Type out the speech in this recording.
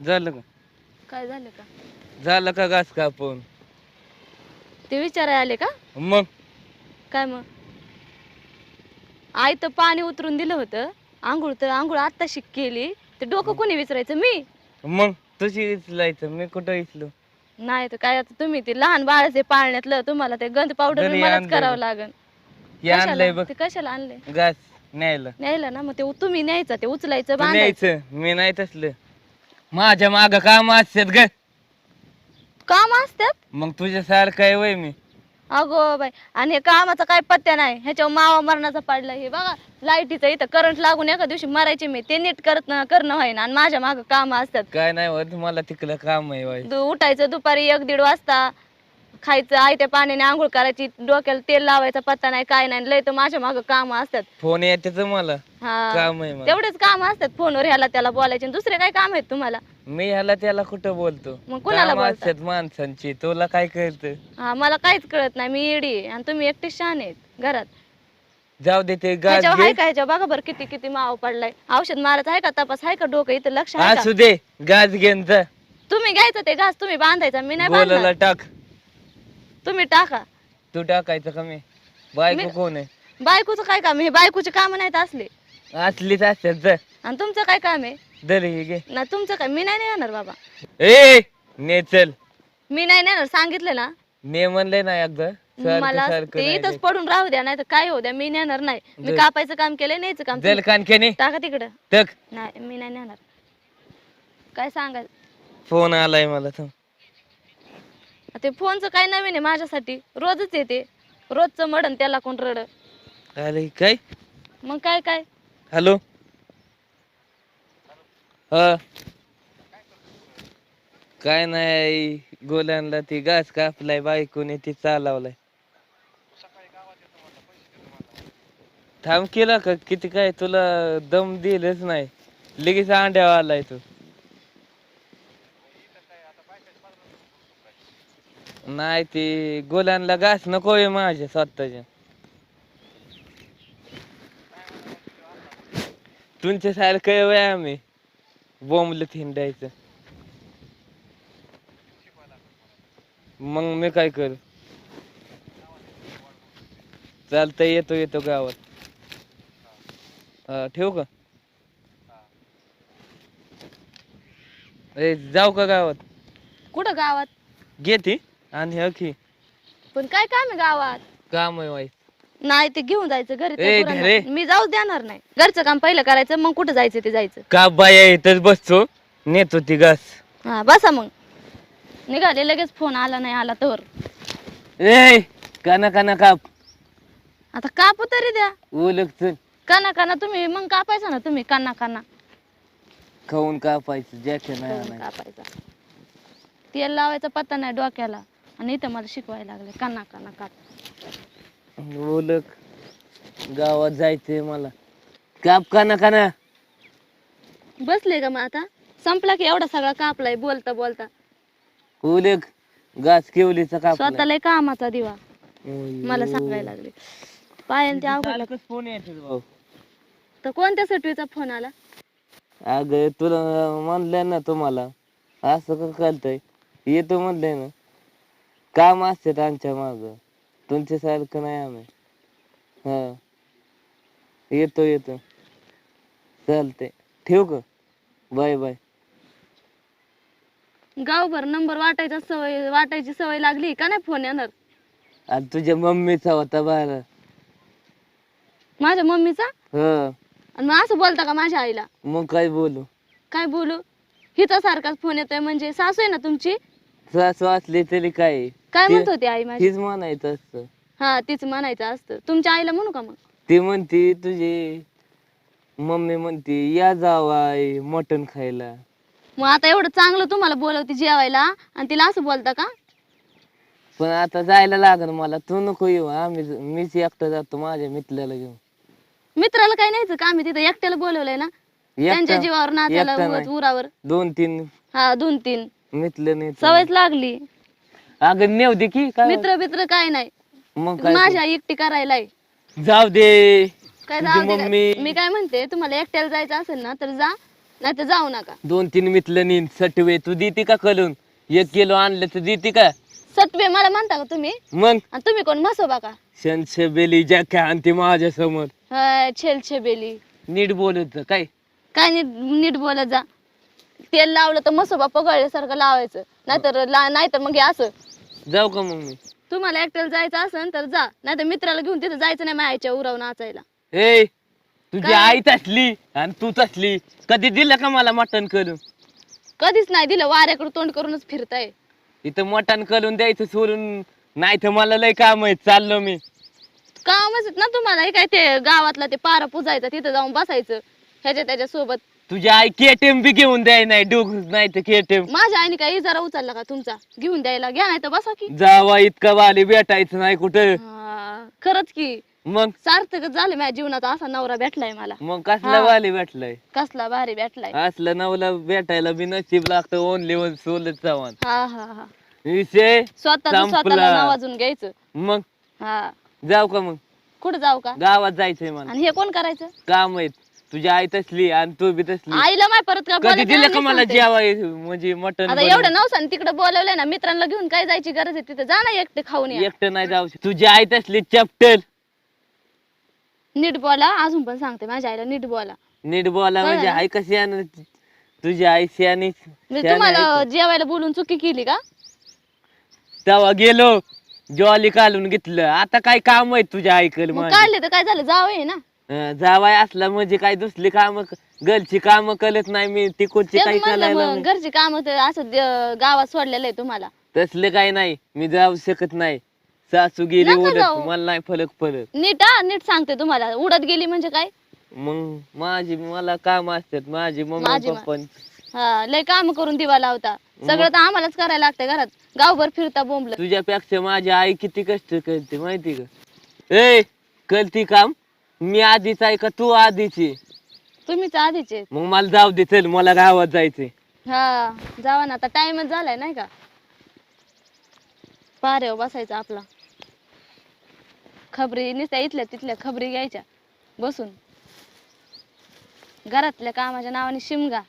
झालं का? काय झालं का? झालं का घास कापून? ते विचारायला आले का? मग? काय मग? आई तर पाणी उतरून दिलं होतं. आंघोळ तर आंघोळ आत्ताशी केली. ते डोकं कोणी विचारायचं? मी? मग? तुझी इचलायचं. मी कुठं इचलो? नाही तर काय आता तुम्ही ते लहान बाळाचे पाळण्यातलं. तुम्हाला ते गंध पावडर घरी मलाच आणलंय करावं. लागेल हे आणलंय बघ. ते कशाला आणले घास न्यायला. न्यायला ना मग ते तुम्ही न्यायचं. ते उचलायचं तू बांधायचं. न्यायचं. मी नाही तसलं. माझ्या माग काम असतात ग. काम असतात? मग तुझ्या सारखं आहे वय मी. अगो बाई आणि हे कामाचा काय पत्त्या नाही. ह्याच्यावर मावा मरणाचा पडला हे बघा. लाईटीचं इथं करंट लागून एका दिवशी मरायचे मी. ते नीट करत करणं व्हायना आणि माझ्या माग काम असतात. काय नाही होत मला तिकडं काम आहे दु- उठायचं दुपारी एक दीड वाजता. खायचं आयत्या पाण्याने आंघोळ करायची डोक्याला तेल लावायचा पत्ता नाही काय नाही लय तर माझ्या माग काम असतात. फोन येतेच मला. हा. काम आहे मला. तेवढेच काम असतात फोनवर ह्याला त्याला बोलायचे. आणि दुसरे काय काम आहेत तुम्हाला? मी ह्याला त्याला कुठं बोलतो? मग कुणाला काम बोलता? असतात माणसांची. तुला काय कळतं? हा मला काहीच कळत नाही. मी येडी आहे आणि तुम्ही एकटे शहाणे आहेत घरात. जाऊ दे ते गाज ह्याच्यावर घे. आहे का ह्याच्या बघा बरं किती किती माव पडलाय. औषध मारत आहे का? तपास आहे का डोकं? इथं लक्ष आहे का? असू दे गाज जा. तुम्ही घ्यायचं ते घास तुम्ही बांधायचा मी नाही बोलायला बांधणार. टाक. तुम्ही टाका. तू टाकायचं का मी? बायको मी- कोण आहे? बायकोचं काय काम आहे? हे बायकोचे काम नाहीत असले. असलीच असतात जा आणि तुमचं काय काम आहे? दर हे घे. ना तुमचं काय मी नाही नेणार बाबा. ए ने चल. मी नाही नेणार सांगितलं ना. ने म्हणले ना एकदा. मला सारखं ते नाही इथंच. पडून राहू द्या नाही तर काय होऊ द्या मी नेणार नाही. मी. कापायचं काम केलंय न्यायचं काम जल तुम्ही कानकेने टाका तिकडं. नाही मी नाही नेणार. काय सांगायचं फोन आलाय मला तो. ते फोनचं काय नवीन आहे माझ्यासाठी? रोजच येते. रोजचं मडन त्याला कोण रड. अरे काय? मग काय काय? हॅलो? हा. काय नाही गोल्यांना ती घास कापलाय बायकोने ती चालवलाय. थांब केला का? किती काय तुला दम दिलच नाही. लगेच अंड्यावर आलाय तू. नाही ते गोल्यांना घास नको आहे माझ्या स्वतःच्या. तुमच्या सारखं वय आम्ही. बोंबलं थिंडायचं. मग मी काय करू? चालतंय येतो येतो गावात. हा ठेवू का? ए जाऊ का गावात? कुठं गावात? घे ती आणि हकी पण काय काम आहे गावात? काम आहे वाई नाही ते घेऊन जायचं घरी त्या ए, पोरांना. घरे. मी जाऊ देणार नाही. घरचं काम पहिलं करायचं मग कुठं जायचं ते जायचं? का बाया इथंच बसतो. नेतो ती घास. हा बसा मग. निघाले लगेच फोन आला नाही आला तर ए काना काना काप. आता कापू तरी द्या. चल काना काना तुम्ही मग कापायचा ना तुम्ही काना काना. खाऊन कापायचं ज्याच्या नाही आणायचं. कापायचा. तेल लावायचा पत्ता नाही डोक्याला. आणि इथं मला शिकवायला लागले. काना काना काप ओलक गावात जायचंय मला. काप काना काना बसले का मग आता? संपला की एवढा सगळा कापलाय बोलता बोलता. ओलक घास केवलीचा काप स्वतःला कामाचा दिवा. मला सांगायला लागले. पायाने ते अवघड फोन येतो भाऊ. तर कोणत्या सटवीचा फोन आला? अग तुला म्हणलंय ना तुम्हाला. असं का करताय? येतो म्हणलंय ना. काम असतात आमच्या माग. तुमच्या सारखं नाही आम्ही. हा. येतो येतो. चालतंय. ठेवू का? Bye bye. गावभर नंबर वाटायचा सवय वाटायची सवय लागली का नाही फोन येणार? आणि तुझ्या मम्मीचा होता बारा माझ्या मम्मीचा? हा. आणि मग असं बोलता का माझ्या आईला? मग काय बोलू? काय बोलू? हिचा सारखाच फोन येतोय म्हणजे सासू आहे ना तुमची? सासू असली तरी काय? काय ते- म्हणत होती आई माझी? तीच म्हणायचं असतं. हा तीच म्हणायचं असतं. तुमच्या आईला म्हणू का मग? ती म्हणती तुझी मम्मी म्हणती या जावाय मटण खायला. मग आता एवढं चांगलं तुम्हाला बोलवते जेवायला? आणि तिला असं बोलता का? पण आता जायला लागल मला. तू नको येऊ. आम्ही मीच एकटा जातो माझ्या मित्राला घेऊन. मित्राला काय न्यायचं का? आम्ही तिथं एकट्याला बोलवलंय ना? त्यांच्या एकटा जीवावर एकटा नाही. उरावर. दोन तीन हा दोन तीन नाही सवयच लागली. अगं नेऊ दे की काय मित्र मित्र काय नाही. मग काय माझ्या एकटी करायलाय. जाऊ दे. काय तुझी जाऊ दे मम्मी- काय- मी काय म्हणते तुम्हाला एकट्याला जायचं असेल ना तर जा नाही तर जाऊ नका. दोन तीन मितलं नीन सटवे. तू देते का कलून? एक किलो आणलं तर देते का? सत्वे मला म्हणता का तुम्ही? मग? आणि तुम्ही कोण मसोबा का? शनशे बेली जॅक्या आणते माझ्यासमोर हाय, छेल छेबेली नीट बोलत काय? काय नीट नीट बोलत जा. तेल लावलं तर मसोबा पगळल्यासारखं लावायचं. नाहीतर ला- नाहीतर मग हे असं. जाऊ का मग मी? तुम्हाला एकट्याला जायचं असेल तर जा. नाहीतर मित्राला घेऊन तिथं जायचं नाही मायाच्या उराव नाचायला. ए तुझी काय? आई तसली आणि तू तसली. कधी दिलं का मला मटण करून? कधीच नाही दिलं. वाऱ्याकडे तोंड करूनच फिरताय. इथं मटण करून द्यायचं सोडून. नाही तर मला लय काम आहे चाललो मी. कामच आहेत ना तुम्हाला. हे काय ते गावातला ते पारा पुजायचं तिथं जाऊन बसायचं. ह्याच्या त्याच्या सोबत तुझी आई केटीएम बी घेऊन द्याय नाही डोक नाही तर केटीएम माझ्या आईने काही जरा उचलला का तुमचा? घेऊन द्यायला घ्या नाही तर बसा की. जावा इतका वाली भेटायचं नाही कुठं. हा, खरंच की. मग? सार्थकच झालं माझ्या जीवनात असा नवरा भेटलाय मला. मग कसला हा. वाली भेटलाय? कसला भारी भेटलाय. असलं नवला भेटायला बी नशीब लागतं ओनली वन सोलत चव्हाण हा हा हा. विषय? स्वतः संपला. स्वतःला नावाजून घ्यायचं. मग? हा. जाऊ का मग? कुठं जाऊ का? गावात जायचंय मला. आणि हे कोण करायचं? काम आहेत. तुझी आई तसली आणि तू बी तसली. आईला माय परत का कधी बोलायचं दिलं नाही का मला सांगते. जेवाय म्हणजे मटन आता एवढं नवसान तिकडे बोलवलंय ना मित्रांना घेऊन काय जायची गरज आहे तिथे? जा ना एकटे खाऊन या. एकटं नाही जाऊ शकत. तुझी आई तसली चपटल. नीट बोला अजून पण सांगते माझ्या आईला नीट बोला. नीट बोला कळलं म्हणजे ना? आई कशी आहे तुझी आई शहाणी तुम्हाला जेवायला बोलून चुकी केली का? तेव्हा गेलो जॉली काढून घेतलं. आता काय काम आहे तुझ्या आईकडे मग काढले तर काय झालं? जावं ना. अं, जावाय असला म्हणजे काय दुसरी काम घरची काम कळत नाही मी तिकडची तेच काही म्हणलं करायला मग घरची काम तर असं द- गावात सोडलेलं आहे तुम्हाला. तसले काही नाही मी जाऊ शकत नाही. सासू गेली नका उडत. मला नाही फरक पडत. नीट हा नीट सांगते तुम्हाला. उडत गेली म्हणजे काय? मग माझी मला काम असतात. माझी मम्मी माझी मा- पप्पा हा लय काम करून दिवा लावता. सगळं तर आम्हालाच करायला लागतंय घरात. गावभर फिरता बोंबल. तुझ्यापेक्षा माझी आई किती कष्ट करते माहिती का? ए करती काम? मी आधीच आहे का तू आधीची तुम्हीच आधीचे मग मला जाऊ दे चल मला गावात जायचंय. हा जावा ना आता टाइमच झालाय नाही का? पारेव बसायचं आपला. खबरी नुसत्या इथल्या तिथल्या खबरी घ्यायच्या बसून. घरातल्या कामाच्या नावाने शिमगा.